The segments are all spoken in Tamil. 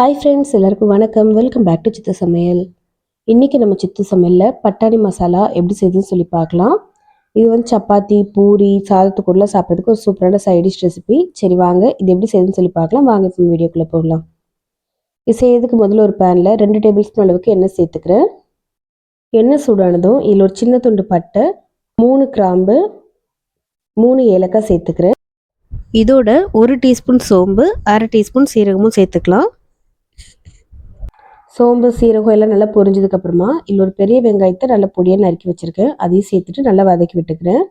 ஹாய் ஃப்ரெண்ட்ஸ் எல்லாருக்கும் வணக்கம். வெல்கம் பேக் டு சித்து சமையல். இன்றைக்கி நம்ம சித்து சமையலில் பட்டாணி மசாலா எப்படி செய்யுதுன்னு சொல்லி பார்க்கலாம். இது வந்து சப்பாத்தி பூரி சாதத்துக்குள்ளே சாப்பிட்றதுக்கு ஒரு சூப்பரான சைடிஷ் ரெசிபி சரி வாங்க. இது எப்படி செய்யுதுன்னு சொல்லி பார்க்கலாம். வாங்க இப்போ வீடியோக்குள்ளே போகலாம். இது செய்யறதுக்கு முதல்ல ஒரு பேனில் ரெண்டு டேபிள் ஸ்பூன் அளவுக்கு எண்ணெய் சேர்த்துக்கிறேன். எண்ணெய் சூடானதும் இதில் ஒரு சின்ன துண்டு பட்டை மூணு கிராம்பு மூணு ஏலக்காய் சேர்த்துக்கிறேன். இதோட ஒரு டீஸ்பூன் சோம்பு அரை டீஸ்பூன் சீரகமும் சேர்த்துக்கலாம். சோம்பு சீரகம் எல்லாம் நல்லா பொரிஞ்சதுக்கப்புறமா இதில் ஒரு பெரிய வெங்காயத்தை நல்லா பொடியாக நறுக்கி வச்சுருக்கேன். அதையும் சேர்த்துட்டு நல்லா வதக்கி விட்டுக்கிறேன்.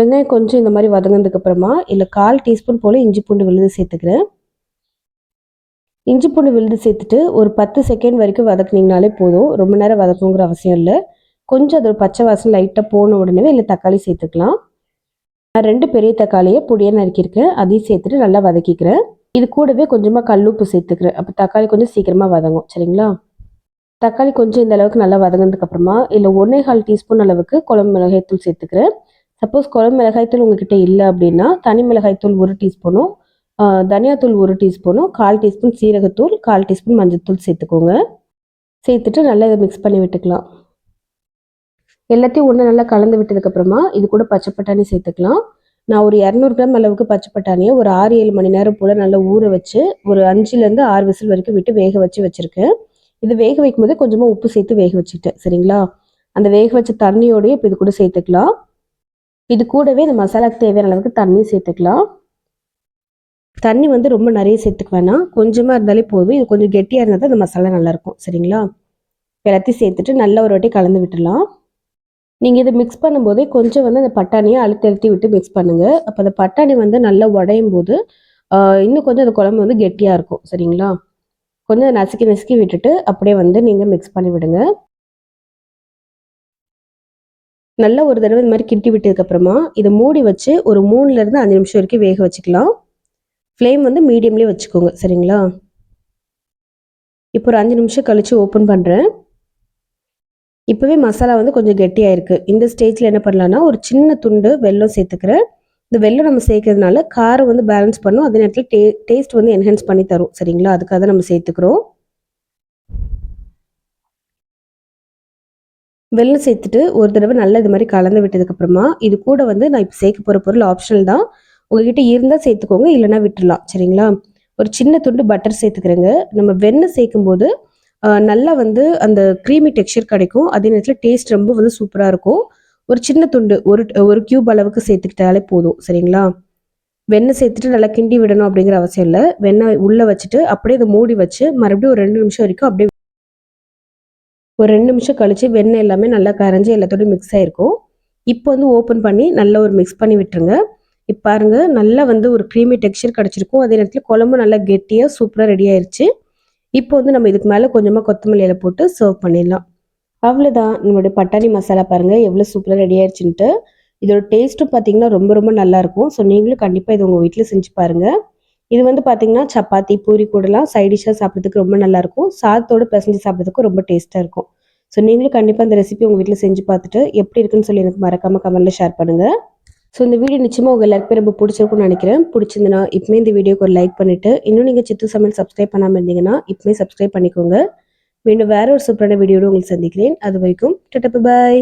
வெங்காயம் கொஞ்சம் இந்த மாதிரி வதங்கினதுக்கப்புறமா இல்லை கால் டீஸ்பூன் போல் இஞ்சி பூண்டு விழுது சேர்த்துக்கிறேன். இஞ்சி பூண்டு விழுது சேர்த்துட்டு ஒரு பத்து செகண்ட் வரைக்கும் வதக்குனீங்கனாலே போதும். ரொம்ப நேரம் வதக்கணுங்கிற அவசியம் இல்லை. கொஞ்சம் அது ஒரு பச்சை வாசம் லைட்டாக போன உடனே இல்லை தக்காளி சேர்த்துக்கலாம். நான் ரெண்டு பெரிய தக்காளியை பொடியாக நறுக்கியிருக்கேன். அதையும் சேர்த்துட்டு நல்லா வதக்கிக்கிறேன். இது கூடவே கொஞ்சமாக கல்லுப்பு சேர்த்துக்கிறேன். அப்போ தக்காளி கொஞ்சம் சீக்கிரமாக வதங்கும். சரிங்களா? தக்காளி கொஞ்சம் இந்த அளவுக்கு நல்லா வதங்கினதுக்கப்புறமா இல்லை ஒன்றே கால் டீஸ்பூன் அளவுக்கு குழம்பு மிளகாய்த்தூள் சேர்த்துக்கிறேன். சப்போஸ் குழம்பு மிளகாய்த்தூள் உங்ககிட்ட இல்லை அப்படின்னா தனி மிளகாய்த்தூள் ஒரு டீஸ்பூனும் தனியாத்தூள் ஒரு டீஸ்பூனும் கால் டீஸ்பூன் சீரகத்தூள் கால் டீஸ்பூன் மஞ்சத்தூள் சேர்த்துக்கோங்க. சேர்த்துட்டு நல்லா இதை மிக்ஸ் பண்ணி விட்டுக்கலாம். எல்லாத்தையும் ஒன்று நல்லா கலந்து விட்டதுக்கப்புறமா இது கூட பச்சை பட்டாணி சேர்த்துக்கலாம். நான் ஒரு இரநூறு கிராம் அளவுக்கு பச்சை பட்டாணியை ஒரு ஆறு ஏழு மணி நேரம் போல் நல்லா ஊற வச்சு ஒரு அஞ்சுலேருந்து ஆறு விசில் வரைக்கும் விட்டு வேக வச்சு வச்சுருக்கேன். இது வேக வைக்கும் போது கொஞ்சமாக உப்பு சேர்த்து வேக வச்சுக்கிட்டேன் சரிங்களா? அந்த வேக வச்ச தண்ணியோடய இப்போ இது கூட சேர்த்துக்கலாம். இது கூடவே இந்த மசாலாக்கு தேவையான அளவுக்கு தண்ணி சேர்த்துக்கலாம். தண்ணி வந்து ரொம்ப நிறைய சேர்த்துக்க வேணாம். கொஞ்சமாக இருந்தாலே போதும். இது கொஞ்சம் கெட்டியாக இருந்தால் தான் இந்த மசாலா நல்லாயிருக்கும் சரிங்களா? எல்லாத்தையும் சேர்த்துட்டு நல்லா ஒரு வாட்டி கலந்து விட்டுடலாம். நீங்கள் இதை மிக்ஸ் பண்ணும்போதே கொஞ்சம் வந்து அந்த பட்டாணியை அழுத்தி அழுத்தி விட்டு மிக்ஸ் பண்ணுங்கள் அப்போ அந்த பட்டாணி வந்து நல்லா உடையும் போது இன்னும் கொஞ்சம் அந்த குழம்பு வந்து கெட்டியாக இருக்கும். சரிங்களா? கொஞ்சம் நசுக்கி நசுக்கி விட்டுட்டு அப்படியே வந்து நீங்கள் மிக்ஸ் பண்ணி விடுங்க. நல்லா ஒரு தடவை இந்த மாதிரி கிண்டி விட்டதுக்கப்புறமா இதை மூடி வச்சு ஒரு மூணுலேருந்து அஞ்சு நிமிஷம் வரைக்கும் வேக வச்சுக்கலாம். ஃப்ளேம் வந்து மீடியம்லேயே வச்சுக்கோங்க. சரிங்களா? இப்போ ஒரு அஞ்சு நிமிஷம் கழித்து ஓப்பன் பண்ணுறேன் இப்போவே மசாலா வந்து கொஞ்சம் கெட்டியாக இருக்குது இந்த ஸ்டேஜில் என்ன பண்ணலான்னா ஒரு சின்ன துண்டு வெல்லம் சேர்த்துக்கிறேன். இந்த வெல்லம் நம்ம சேர்க்கறதுனால காரம் வந்து பேலன்ஸ் பண்ணும். அதே நேரத்தில் டே டேஸ்ட் வந்து என்ஹான்ஸ் பண்ணி தரும். சரிங்களா? அதுக்காக தான் நம்ம சேர்த்துக்கிறோம். வெள்ளம் சேர்த்துட்டு ஒரு தடவை நல்லா இது மாதிரி கலந்து விட்டதுக்கப்புறமா இது கூட வந்து நான் இப்போ சேர்க்க போகிற பொருள் ஆப்ஷனல் தான். உங்ககிட்ட இருந்தால் சேர்த்துக்கோங்க இல்லைன்னா விட்டுடலாம் சரிங்களா? ஒரு சின்ன துண்டு பட்டர் சேர்த்துக்கிறேங்க. நம்ம வெண்ணெய் சேர்க்கும் போது நல்லா வந்து அந்த க்ரீமி டெக்ஸ்சர் கிடைக்கும். அதே நேரத்தில் டேஸ்ட் ரொம்ப வந்து சூப்பராக இருக்கும். ஒரு சின்ன துண்டு ஒரு ஒரு க்யூப் அளவுக்கு சேர்த்துக்கிட்டாலே போதும் சரிங்களா? வெண்ணெய் சேர்த்துட்டு நல்லா கிண்டி விடணும் அப்படிங்கிற அவசியம் இல்லை. வெண்ணெய் உள்ளே வச்சுட்டு அப்படியே இதை மூடி வச்சு மறுபடியும் ஒரு ரெண்டு நிமிஷம் வரைக்கும் அப்படியே ஒரு ரெண்டு நிமிஷம் கழித்து வெண்ணெய் எல்லாமே நல்லா கரைஞ்சி எல்லாத்தோடய மிக்ஸ் ஆகிருக்கும் இப்போ வந்து ஓப்பன் பண்ணி நல்லா ஒரு மிக்ஸ் பண்ணி விட்டுருங்க. இப்போ பாருங்கள் நல்லா வந்து ஒரு க்ரீமி டெக்ஸ்சர் கிடச்சிருக்கும். அதே நேரத்தில் குழம்பு நல்லா கெட்டியாக சூப்பராக ரெடி ஆயிடுச்சு இப்போ வந்து நம்ம இதுக்கு மேலே கொஞ்சமாக கொத்தமல்லியில் போட்டு சர்வ் பண்ணிடலாம். அவ்வளோதான் நம்மளுடைய பட்டாணி மசாலா பாருங்கள் எவ்வளோ சூப்பராக ரெடி ஆயிடுச்சுன்ட்டு. இதோட டேஸ்ட்டும் பார்த்தீங்கன்னா ரொம்ப ரொம்ப நல்லாயிருக்கும் ஸோ நீங்களும் கண்டிப்பாக இது உங்கள் வீட்டில் செஞ்சு பாருங்கள் இது வந்து பார்த்தீங்கன்னா சப்பாத்தி பூரி கூடலாம் சைடிஷாக சாப்பிட்றதுக்கு ரொம்ப நல்லாயிருக்கும் சாதத்தோடு பிசைஞ்சு சாப்பிட்றதுக்கும் ரொம்ப டேஸ்ட்டாக இருக்கும். ஸோ நீங்களும் கண்டிப்பாக அந்த ரெசிபி உங்கள் வீட்டில் செஞ்சு பார்த்துட்டு எப்படி இருக்குன்னு சொல்லி எனக்கு மறக்காமல் கமெண்ட்டில் ஷேர் பண்ணுங்கள் ஸோ இந்த வீடியோ நிச்சயமாக உங்கள் எல்லாருக்குமே ரொம்ப பிடிச்சிருக்கும்னு நினைக்கிறேன். பிடிச்சிருந்தனா இப்போமே இந்த வீடியோக்கு ஒரு லைக் பண்ணிவிட்டு இன்னும் நீங்கள் சித்து சமையல் சப்ஸ்கிரைப் பண்ணாமல் இருந்தீங்கன்னா இப்போமே சப்ஸ்கிரைப் பண்ணிக்கோங்க. மீண்டும் வேற ஒரு சூப்பரான வீடியோடு உங்களுக்கு சந்திக்கிறேன். அது வரைக்கும் டட்டப்பு பாய்